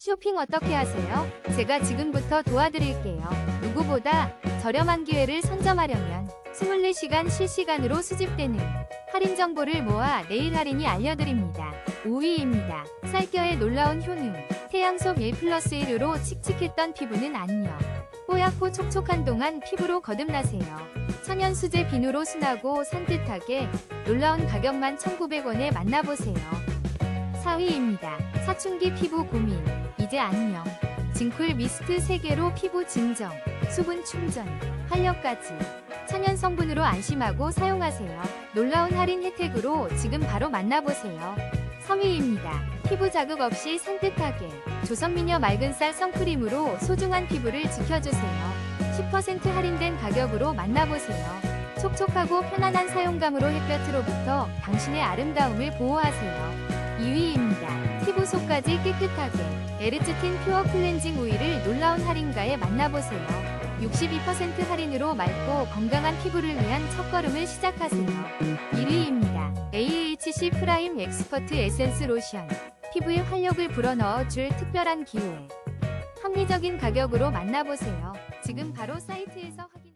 쇼핑 어떻게 하세요? 제가 지금부터 도와드릴게요. 누구보다 저렴한 기회를 선점하려면 24시간 실시간으로 수집되는 할인 정보를 모아 내일 할인이 알려드립니다. 5위입니다. 쌀겨의 놀라운 효능. 태양속 1 플러스 1으로 칙칙했던 피부는 안녕. 뽀얗고 촉촉한 동안 피부로 거듭나세요. 천연 수제 비누로 순하고 산뜻하게 놀라운 가격만 1,900원에 만나보세요. 4위입니다. 사춘기 피부 고민. 이제 안녕. 징쿨 미스트 3개로 피부 진정, 수분 충전, 활력까지. 천연 성분으로 안심하고 사용하세요. 놀라운 할인 혜택으로 지금 바로 만나보세요. 3위입니다. 피부 자극 없이 산뜻하게 조선미녀 맑은 쌀 선크림으로 소중한 피부를 지켜주세요. 10% 할인된 가격으로 만나보세요. 촉촉하고 편안한 사용감으로 햇볕으로부터 당신의 아름다움을 보호하세요. 2위입니다. 속까지 깨끗하게 에르츠틴 퓨어 클렌징 오일을 놀라운 할인가에 만나보세요. 62% 할인으로 맑고 건강한 피부를 위한 첫걸음을 시작하세요. 1위입니다. AHC 프라임 엑스퍼트 에센스 로션. 피부에 활력을 불어넣어 줄 특별한 기회. 합리적인 가격으로 만나보세요. 지금 바로 사이트에서 확인